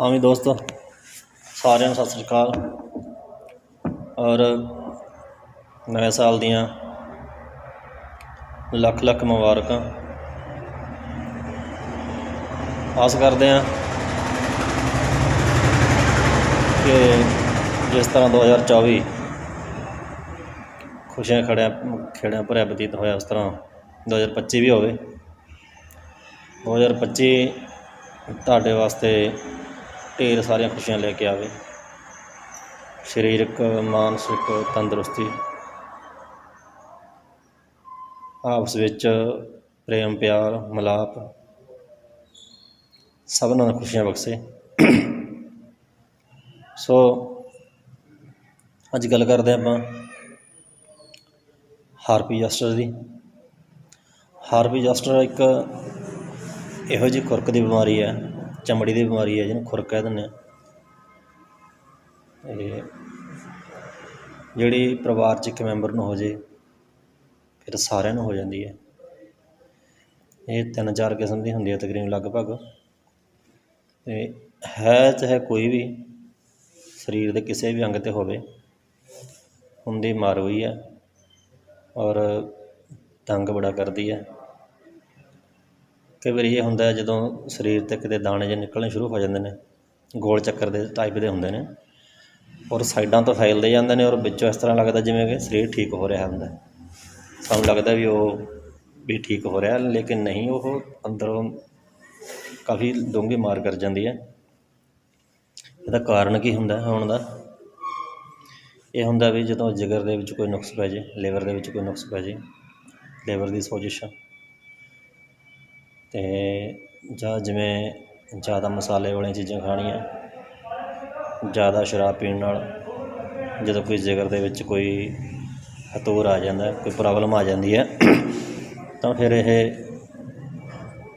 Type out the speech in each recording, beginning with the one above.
ਹਾਂ ਵੀ ਦੋਸਤੋ, ਸਾਰਿਆਂ ਨੂੰ ਸਤਿ ਸ੍ਰੀ ਅਕਾਲ। ਔਰ ਨਵੇਂ ਸਾਲ ਦੀਆਂ ਲੱਖ ਲੱਖ ਮੁਬਾਰਕਾਂ। ਆਸ ਕਰਦੇ ਹਾਂ ਕਿ ਜਿਸ ਤਰ੍ਹਾਂ 2024 ਖੁਸ਼ੀਆਂ ਖੜਿਆ, ਖੇੜਿਆਂ ਭਰਿਆ ਬਤੀਤ ਹੋਇਆ, ਉਸ ਤਰ੍ਹਾਂ 2025 ਵੀ ਹੋਵੇ। 2025 ਤੁਹਾਡੇ ਵਾਸਤੇ ਢੇਰ ਸਾਰੀਆਂ ਖੁਸ਼ੀਆਂ ਲੈ ਕੇ ਆਵੇ। ਸਰੀਰਕ, ਮਾਨਸਿਕ, ਤੰਦਰੁਸਤੀ। ਆਪਸ ਵਿੱਚ ਪ੍ਰੇਮ, ਪਿਆਰ, ਮਿਲਾਪ ਸਭਨਾਂ ਨੂੰ ਖੁਸ਼ੀਆਂ ਬਖਸ਼ੇ। ਸੋ ਅੱਜ ਗੱਲ ਕਰਦੇ ਆਪਾਂ ਹਾਰਪੀ ਜਸਟਰ ਦੀ। ਹਾਰਪੀ ਜਸਟਰ ਇੱਕ ਇਹੋ ਜਿਹੀ ਖੁਰਕ ਦੀ ਬਿਮਾਰੀ ਹੈ ਚਮੜੀ ਦੀ ਬਿਮਾਰੀ ਹੈ, ਜਿਹਨੂੰ ਖੁਰਕ ਕਹਿ ਦਿੰਦੇ ਆ। ਇਹ ਜਿਹੜੀ ਪਰਿਵਾਰ 'ਚ ਇੱਕ ਮੈਂਬਰ ਨੂੰ ਹੋ ਜੇ, ਫਿਰ ਸਾਰਿਆਂ ਨੂੰ ਹੋ ਜਾਂਦੀ ਹੈ। ਇਹ ਤਿੰਨ ਚਾਰ ਕਿਸਮ ਦੀ ਹੁੰਦੀ ਹੈ ਤਕਰੀਬਨ ਲਗਭਗ। ਤੇ ਹੈ ਚਾਹੇ ਕੋਈ ਵੀ ਸਰੀਰ ਦੇ ਕਿਸੇ ਵੀ ਅੰਗ 'ਤੇ ਹੋਵੇ ਹੁੰਦੀ ਮਾਰ ਹੋਈ ਹੈ ਔਰ ਤੰਗ ਬੜਾ ਕਰਦੀ ਹੈ। ਕਈ ਵਾਰੀ ਇਹ ਹੁੰਦਾ ਜਦੋਂ ਸਰੀਰ ਤੇ ਕਿਤੇ ਦਾਣੇ ਜਿਹੇ ਨਿਕਲਣੇ ਸ਼ੁਰੂ ਹੋ ਜਾਂਦੇ ਨੇ, ਗੋਲ ਚੱਕਰ ਦੇ ਟਾਈਪ ਦੇ ਹੁੰਦੇ ਨੇ ਔਰ ਸਾਈਡਾਂ ਤੋਂ ਫੈਲਦੇ ਜਾਂਦੇ ਨੇ ਔਰ ਵਿੱਚੋਂ ਇਸ ਤਰ੍ਹਾਂ ਲੱਗਦਾ ਜਿਵੇਂ ਕਿ ਸਰੀਰ ਠੀਕ ਹੋ ਰਿਹਾ ਹੁੰਦਾ। ਸਾਨੂੰ ਲੱਗਦਾ ਵੀ ਉਹ ਵੀ ਠੀਕ ਹੋ ਰਿਹਾ, ਲੇਕਿਨ ਨਹੀਂ, ਉਹ ਅੰਦਰੋਂ ਕਾਫੀ ਡੂੰਘੀ ਮਾਰ ਕਰ ਜਾਂਦੀ ਹੈ। ਇਹਦਾ ਕਾਰਨ ਕੀ ਹੁੰਦਾ ਹੋਣ ਦਾ? ਇਹ ਹੁੰਦਾ ਵੀ ਜਦੋਂ ਜਿਗਰ ਦੇ ਵਿੱਚ ਕੋਈ ਨੁਕਸ ਪੈ ਜੇ, ਲੀਵਰ ਦੇ ਵਿੱਚ ਕੋਈ ਨੁਕਸ ਪੈ ਜੇ, ਲੀਵਰ ਦੀ ਸੋਜਿਸ਼ ਅਤੇ ਜਾਂ ਜਿਵੇਂ ਜ਼ਿਆਦਾ ਮਸਾਲੇ ਵਾਲੀਆਂ ਚੀਜ਼ਾਂ ਖਾਣੀਆਂ, ਜ਼ਿਆਦਾ ਸ਼ਰਾਬ ਪੀਣ ਨਾਲ ਜਦੋਂ ਕੋਈ ਜਿਗਰ ਦੇ ਵਿੱਚ ਕੋਈ ਹਤੂਰ ਆ ਜਾਂਦਾ, ਕੋਈ ਪ੍ਰੋਬਲਮ ਆ ਜਾਂਦੀ ਹੈ, ਤਾਂ ਫਿਰ ਇਹ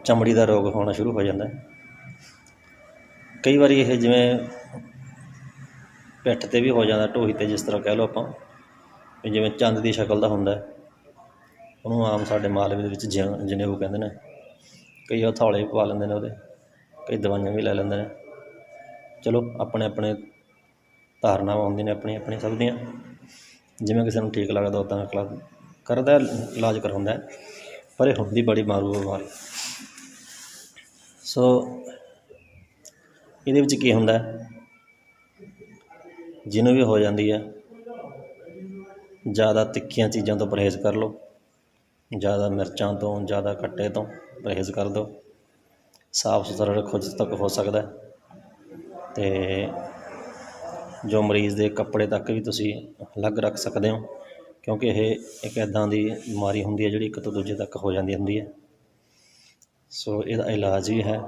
ਚਮੜੀ ਦਾ ਰੋਗ ਹੋਣਾ ਸ਼ੁਰੂ ਹੋ ਜਾਂਦਾ। ਕਈ ਵਾਰੀ ਇਹ ਜਿਵੇਂ ਪਿੱਠ 'ਤੇ ਵੀ ਹੋ ਜਾਂਦਾ, ਢੋਹੀ 'ਤੇ ਜਿਸ ਤਰ੍ਹਾਂ ਕਹਿ ਲਓ ਆਪਾਂ, ਵੀ ਜਿਵੇਂ ਚੰਦ ਦੀ ਸ਼ਕਲ ਦਾ ਹੁੰਦਾ, ਉਹਨੂੰ ਆਮ ਸਾਡੇ ਮਾਲਵੇ ਦੇ ਵਿੱਚ ਜ- ਜਨੇਊ ਕਹਿੰਦੇ ਨੇ। ਕਈ ਹਥੌਲੇ ਵੀ ਪਵਾ ਲੈਂਦੇ ਨੇ ਉਹਦੇ, ਕਈ ਦਵਾਈਆਂ ਵੀ ਲੈ ਲੈਂਦੇ ਨੇ। ਚਲੋ, ਆਪਣੇ ਆਪਣੇ ਧਾਰਨਾਵਾਂ ਹੁੰਦੀਆਂ ਨੇ, ਆਪਣੀ ਆਪਣੀ ਸਭ ਦੀਆਂ। ਜਿਵੇਂ ਕਿਸੇ ਨੂੰ ਠੀਕ ਲੱਗਦਾ ਉਦਾਂ ਕਲਾ ਕਰਦਾ, ਇਲਾਜ ਕਰਵਾਉਂਦਾ ਪਰ ਇਹ ਹੁੰਦੀ ਬੜੀ ਮਾਰੂ ਬਿਮਾਰੀ। ਸੋ, ਇਹਦੇ ਵਿੱਚ ਕੀ ਹੁੰਦਾ ਜਿਹਨੂੰ ਵੀ ਹੋ ਜਾਂਦੀ ਹੈ, ਜ਼ਿਆਦਾ ਤਿੱਖੀਆਂ ਚੀਜ਼ਾਂ ਤੋਂ ਪਰਹੇਜ਼ ਕਰ ਲਓ। ਜ਼ਿਆਦਾ ਮਿਰਚਾਂ ਤੋਂ, ਜ਼ਿਆਦਾ ਖੱਟੇ ਤੋਂ ਪਰਹੇਜ਼ ਕਰ ਦਿਓ। ਸਾਫ਼ ਸੁਥਰਾ ਰੱਖੋ ਜਿੱਥੇ ਤੱਕ ਹੋ ਸਕਦਾ ਹੈ। ਤੇ ਜੋ ਮਰੀਜ਼ ਦੇ ਕੱਪੜੇ ਤੱਕ ਵੀ ਤੁਸੀਂ ਅਲੱਗ ਰੱਖ ਸਕਦੇ ਹੋ, ਕਿਉਂਕਿ ਇਹ ਇੱਕ ਇੱਦਾਂ ਦੀ ਬਿਮਾਰੀ ਹੁੰਦੀ ਹੈ ਜਿਹੜੀ ਇੱਕ ਤੋਂ ਦੂਜੇ ਤੱਕ ਹੋ ਜਾਂਦੀ ਹੁੰਦੀ ਹੈ। ਸੋ ਇਹਦਾ ਇਲਾਜ ਵੀ ਹੈ।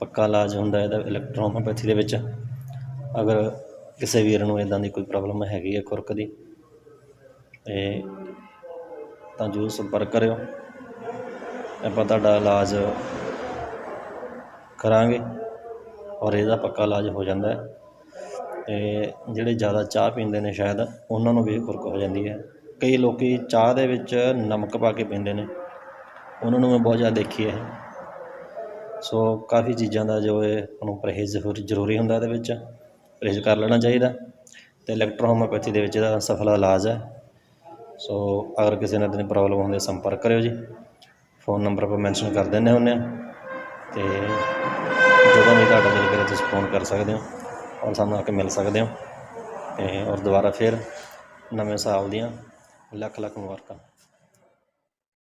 ਪੱਕਾ ਇਲਾਜ ਹੁੰਦਾ ਇਹਦਾ ਇਲੈਕਟ੍ਰੋਮੋਪੈਥੀ ਦੇ ਵਿੱਚ। ਅਗਰ ਕਿਸੇ ਵੀਰ ਨੂੰ ਇਦਾਂ ਦੀ ਕੋਈ ਪ੍ਰੋਬਲਮ ਹੈਗੀ ਹੈ ਖੁਰਕ ਦੀ, ਤੇ ਤਾਂ ਜ਼ਰੂਰ ਸੰਪਰਕ ਕਰਿਓ। ਆਪਾਂ ਤੁਹਾਡਾ ਇਲਾਜ ਕਰਾਂਗੇ ਔਰ ਇਹਦਾ ਪੱਕਾ ਇਲਾਜ ਹੋ ਜਾਂਦਾ ਹੈ। ਤੇ ਜਿਹੜੇ ਜ਼ਿਆਦਾ ਚਾਹ ਪੀਂਦੇ ਨੇ ਸ਼ਾਇਦ, ਉਹਨਾਂ ਨੂੰ ਵੀ ਖੁਰਕ ਹੋ ਜਾਂਦੀ ਹੈ। ਕਈ ਲੋਕੀ ਚਾਹ ਦੇ ਵਿੱਚ ਨਮਕ ਪਾ ਕੇ ਪੀਂਦੇ ਨੇ। ਉਹਨਾਂ ਨੂੰ ਮੈਂ ਬਹੁਤ ਜ਼ਿਆਦਾ ਦੇਖੀ ਹੈ ਸੋ ਕਾਫੀ ਚੀਜ਼ਾਂ ਦਾ ਜੋ ਹੈ ਉਹਨੂੰ ਪਰਹੇਜ਼ ਜ਼ਰੂਰ- ਜ਼ਰੂਰੀ ਹੁੰਦਾ ਇਹਦੇ ਵਿੱਚ। ਪਰਹੇਜ਼ ਕਰ ਲੈਣਾ ਚਾਹੀਦਾ। ਤੇ ਇਲੈਕਟ੍ਰੋਹੋਮੋਪੈਥੀ ਦੇ ਵਿੱਚ ਇਹਦਾ ਸਫਲ ਇਲਾਜ ਹੈ। ਸੋ ਅਗਰ ਕਿਸੇ ਨਾਲ ਇਦਾਂ ਦੀ ਪ੍ਰੋਬਲਮ ਹੁੰਦੀ ਸੰਪਰਕ ਕਰਿਓ ਜੀ। ਫੋਨ ਨੰਬਰ ਆਪਾਂ ਮੈਂਸ਼ਨ ਕਰ ਦਿੰਦੇ ਹੁੰਦੇ ਹਾਂ। ਤੇ ਜਦੋਂ ਵੀ ਤੁਹਾਡਾ ਦਿਲ ਕਰੇ ਤੁਸੀਂ ਫੋਨ ਕਰ ਸਕਦੇ ਹੋ ਔਰ ਸਾਨੂੰ ਆ ਕੇ ਮਿਲ ਸਕਦੇ ਹੋ। ਤੇ ਔਰ ਦੁਬਾਰਾ ਫਿਰ ਨਵੇਂ ਸਾਲ ਦੀਆਂ ਲੱਖ ਲੱਖ ਮੁਬਾਰਕਾਂ।